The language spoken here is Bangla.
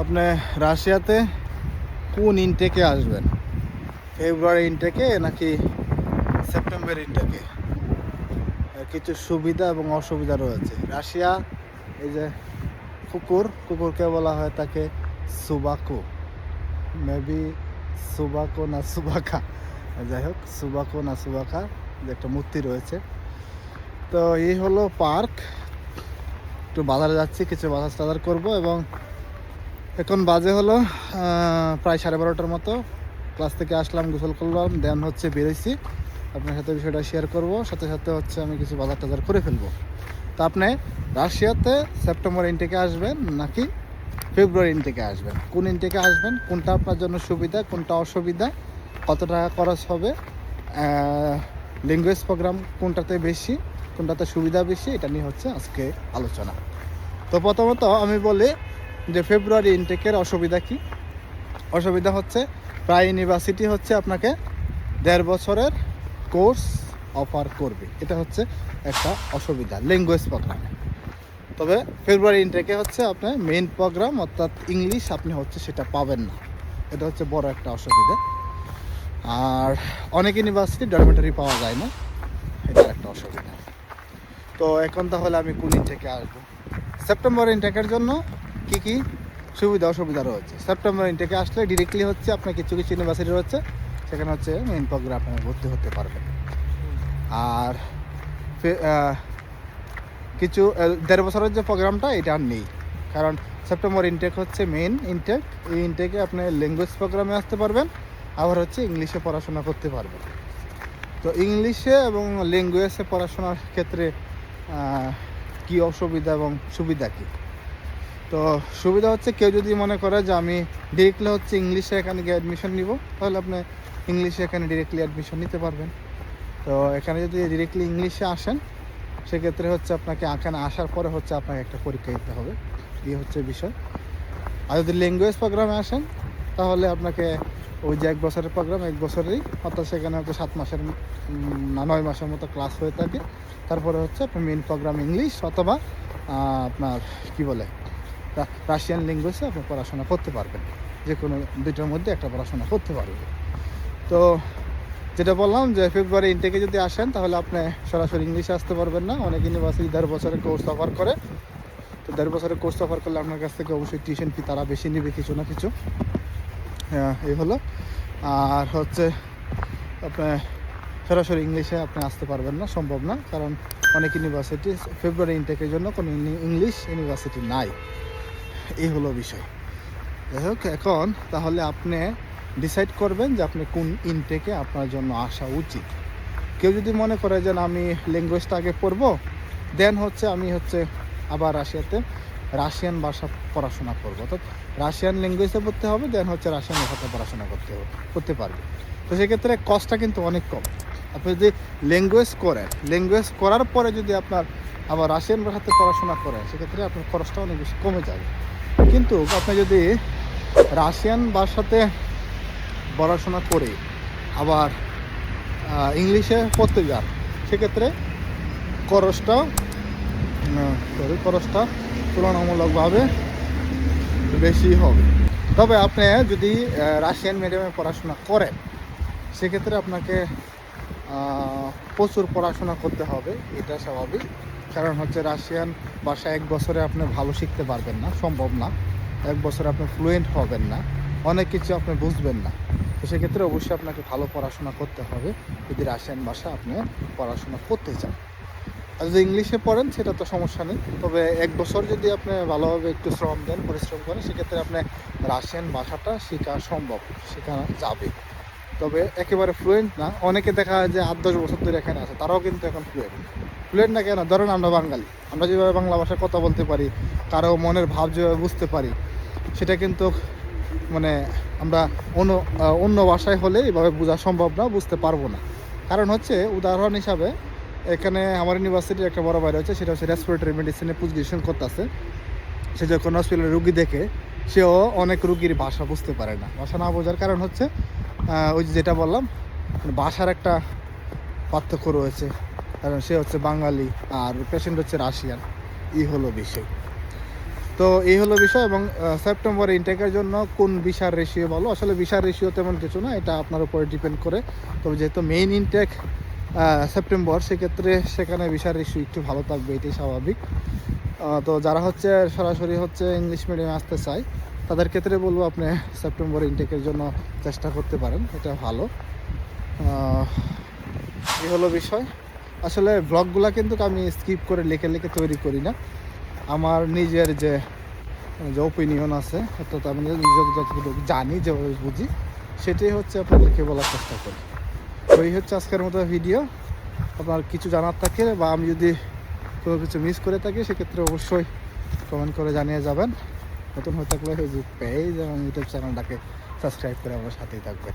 আপনি রাশিয়াতে কোন ইনটেকে আসবেন? ফেব্রুয়ারি ইনটেকে নাকি সেপ্টেম্বর ইনটেকে কিছু সুবিধা এবং অসুবিধা রয়েছে। রাশিয়া, এই যে কুকুর, কুকুরকে বলা হয় তাকে সুবাকু। মেবি সুবাকো না সুবাকা। যাই হোক, সুবাকো না সুবাকা, যে একটা মূর্তি রয়েছে। তো এই হলো পার্ক। একটু বাজারে যাচ্ছি, কিছু বাজার টাজার করব এবং এখন বাজে হলো প্রায় সাড়ে বারোটার মতো। ক্লাস থেকে আসলাম, গোসল করলাম, দেন হচ্ছে বেরোইছি। আপনার সাথে বিষয়টা শেয়ার করব, সাথে সাথে হচ্ছে আমি কিছু বাজার টাজার করে ফেলব। তো আপনি রাশিয়াতে সেপ্টেম্বর ইনটেকে আসবেন নাকি ফেব্রুয়ারি ইনটেকে আসবেন? কোন ইনটেকে আসবেন? কোনটা আপনার জন্য সুবিধা, কোনটা অসুবিধা? কত টাকা খরচ হবে? ল্যাঙ্গুয়েজ প্রোগ্রাম কোনটাতে বেশি, কোনটাতে সুবিধা বেশি? এটা নিয়ে হচ্ছে আজকে আলোচনা। তো প্রথমত আমি বলি যে ফেব্রুয়ারি ইনটেকের অসুবিধা কি? অসুবিধা হচ্ছে প্রায় ইউনিভার্সিটি হচ্ছে আপনাকে দেড় বছরের কোর্স অফার করবে। এটা হচ্ছে একটা অসুবিধা ল্যাঙ্গুয়েজ প্রোগ্রামে। তবে ফেব্রুয়ারি ইনটেকে হচ্ছে আপনার মেইন প্রোগ্রাম, অর্থাৎ ইংলিশ আপনি হচ্ছে সেটা পাবেন না। এটা হচ্ছে বড় একটা অসুবিধা। আর অনেক ইউনিভার্সিটি ডরমেটারি পাওয়া যায় না, এটা একটা অসুবিধা। তো এখন তাহলে আমি কোন ইনটেকে আসব? সেপ্টেম্বর ইনটেকের জন্য কি কি সুবিধা অসুবিধা রয়েছে? সেপ্টেম্বর ইনটেকে আসলে ডিরেক্টলি হচ্ছে আপনার কিছু কিছু ইউনিভার্সিটি রয়েছে, সেখানে হচ্ছে মেইন প্রোগ্রাম আপনি ভর্তি হতে পারবেন। আর কিছু দেড় বছরের যে প্রোগ্রামটা এটা আর নেই। কারণ সেপ্টেম্বর ইনটেক হচ্ছে মেইন ইনটেক এই ইনটেকে আপনি ল্যাঙ্গুয়েজ প্রোগ্রামে আসতে পারবেন, আবার হচ্ছে ইংলিশে পড়াশোনা করতে পারবেন। তো ইংলিশে এবং ল্যাঙ্গুয়েজে পড়াশোনার ক্ষেত্রে কি অসুবিধা এবং সুবিধা কি? তো সুবিধা হচ্ছে কেউ যদি মনে করে যে আমি ডিরেক্টলি হচ্ছে ইংলিশে এখানে গিয়ে অ্যাডমিশন নিব, তাহলে আপনি ইংলিশে এখানে ডিরেক্টলি অ্যাডমিশন নিতে পারবেন। তো এখানে যদি ডিরেক্টলি ইংলিশে আসেন, সেক্ষেত্রে হচ্ছে আপনাকে এখানে আসার পরে হচ্ছে আপনাকে একটা পরীক্ষা দিতে হবে। এই হচ্ছে বিষয়। আর যদি ল্যাঙ্গুয়েজ প্রোগ্রামে আসেন, তাহলে আপনাকে ওই যে এক বছরের প্রোগ্রাম এক বছরেরই, অর্থাৎ সেখানে হচ্ছে সাত মাসের না, নয় মাসের মতো ক্লাস হয়ে থাকে। তারপরে হচ্ছে আপনার মেন প্রোগ্রাম ইংলিশ অথবা আপনার কি বলে? রাশিয়ান ল্যাঙ্গুয়েজে আপনি পড়াশোনা করতে পারবেন। যে কোনো দুইটার মধ্যে একটা পড়াশোনা করতে পারবেন। তো যেটা বললাম যে ফেব্রুয়ারি ইনটেকে যদি আসেন, তাহলে আপনি সরাসরি ইংলিশে আসতে পারবেন না। অনেক ইউনিভার্সিটি দেড় বছরের কোর্স অফার করে। তো দেড় বছরের কোর্স অফার করলে আপনার কাছ থেকে অবশ্যই টিউশন ফি তারা বেশি নেবে কিছু না কিছু। হ্যাঁ এই হলো। আর হচ্ছে আপনি সরাসরি ইংলিশে আপনি আসতে পারবেন না, সম্ভব না। কারণ অনেক ইউনিভার্সিটি ফেব্রুয়ারি ইনটেকের জন্য কোনো ইংলিশ ইউনিভার্সিটি নাই। এই হলো বিষয়। যাই হোক, এখন তাহলে আপনি ডিসাইড করবেন যে আপনি কোন ইনটেকে আপনার জন্য আসা উচিত। কেউ যদি মনে করে যে আমি ল্যাঙ্গুয়েজটা আগে পড়ব দেন হচ্ছে আমি হচ্ছে আবার রাশিয়াতে রাশিয়ান ভাষা পড়াশোনা করব। অর্থাৎ রাশিয়ান ল্যাঙ্গুয়েজে পড়তে হবে দেন হচ্ছে রাশিয়ান ভাষাতে পড়াশোনা করতে হবে, করতে পারবে। তো সেক্ষেত্রে কস্টটা কিন্তু অনেক কম। আপনি যদি ল্যাঙ্গুয়েজ করেন ল্যাঙ্গুয়েজ করার পরে যদি আপনার আবার রাশিয়ান ভাষাতে পড়াশোনা করেন, সেক্ষেত্রে আপনার খরচটা অনেক বেশি কমে যাবে। কিন্তু আপনি যদি রাশিয়ান ভাষাতে পড়াশোনা করে আবার ইংলিশে পড়তে যান, সেক্ষেত্রে খরচটা সরি খরচটা তুলনামূলকভাবে বেশি হবে। তবে আপনি যদি রাশিয়ান মিডিয়ামে পড়াশোনা করেন, সেক্ষেত্রে আপনাকে প্রচুর পড়াশোনা করতে হবে, এটা স্বাভাবিক। কারণ হচ্ছে রাশিয়ান ভাষা এক বছরে আপনি ভালো শিখতে পারবেন না, সম্ভব না। এক বছরে আপনি ফ্লুয়েন্ট হবেন না, অনেক কিছু আপনি বুঝবেন না। তো সেক্ষেত্রে অবশ্যই আপনাকে ভালো পড়াশোনা করতে হবে, যদি রাশিয়ান ভাষা আপনি পড়াশোনা করতে চান। আর যদি ইংলিশে পড়েন, সেটা তো সমস্যা নেই। তবে এক বছর যদি আপনি ভালোভাবে একটু শ্রম দেন, পরিশ্রম করেন, সেক্ষেত্রে আপনি রাশিয়ান ভাষাটা শেখা সম্ভব, শেখা যাবে। তবে একেবারে ফ্লুয়েন্ট না। অনেকে দেখা যায় যে আট, দশ বছর ধরে এখানে আছে, তারাও কিন্তু এখন ফ্লুয়েন্ট ফ্লুয়েন্ট না কেন? ধরেন আমরা বাঙালি। আমরা যেভাবে বাংলা ভাষায় কথা বলতে পারি, কারও মনের ভাব যেভাবে বুঝতে পারি, সেটা কিন্তু মানে আমরা অন্য অন্য ভাষায় হলে এভাবে বোঝা সম্ভব না, বুঝতে পারব না। কারণ হচ্ছে, উদাহরণ হিসাবে, এখানে আমার ইউনিভার্সিটির একটা বড় বাইরে হচ্ছে সেটা হচ্ছে রেসপিরেটরি মেডিসিনে পুজগ্রেশন করতেছে। সে যখন হসপিটালে রুগী দেখে, সেও অনেক রুগীর ভাষা বুঝতে পারে না। ভাষা না বোঝার কারণ হচ্ছে ওই যেটা বললাম মানে ভাষার একটা পার্থক্য রয়েছে। কারণ সে হচ্ছে বাঙালি আর পেশেন্ট হচ্ছে রাশিয়ান। এই হলো বিষয়। তো এই হলো বিষয় এবং সেপ্টেম্বর ইনটেকের জন্য কোন বিশার রেশিও বলো? আসলে বিশার রেশিও তেমন কিছু না, এটা আপনার উপরে ডিপেন্ড করে। তবে যেহেতু মেইন ইনটেক সেপ্টেম্বর সেক্ষেত্রে সেখানে বিশার রেশিও একটু ভালো থাকবে, এটাই স্বাভাবিক। তো যারা হচ্ছে সরাসরি হচ্ছে ইংলিশ মিডিয়ামে আসতে চায় তাদের ক্ষেত্রে বলব আপনি সেপ্টেম্বর ইনটেকের জন্য চেষ্টা করতে পারেন, এটা ভালো। এই হলো বিষয়। আসলে ব্লগগুলো কিন্তু আমি স্কিপ করে লিখে লিখে তৈরি করি না। আমার নিজের যে যে ওপিনিয়ন আছে, অর্থাৎ আমি নিজের যতটুকু জানি যেভাবে বুঝি, সেটাই হচ্ছে আপনাদেরকে বলার চেষ্টা করি। তো এই হচ্ছে আজকের মতো ভিডিও আপনার কিছু জানার থাকে বা আমি যদি কোনো কিছু মিস করে থাকি, সেক্ষেত্রে অবশ্যই কমেন্ট করে জানিয়ে যাবেন। নতুন হয়ে থাকলে ফেসবুক পেজ এবং ইউটিউব চ্যানেলটাকে সাবস্ক্রাইব করে আমার সাথেই থাকবেন।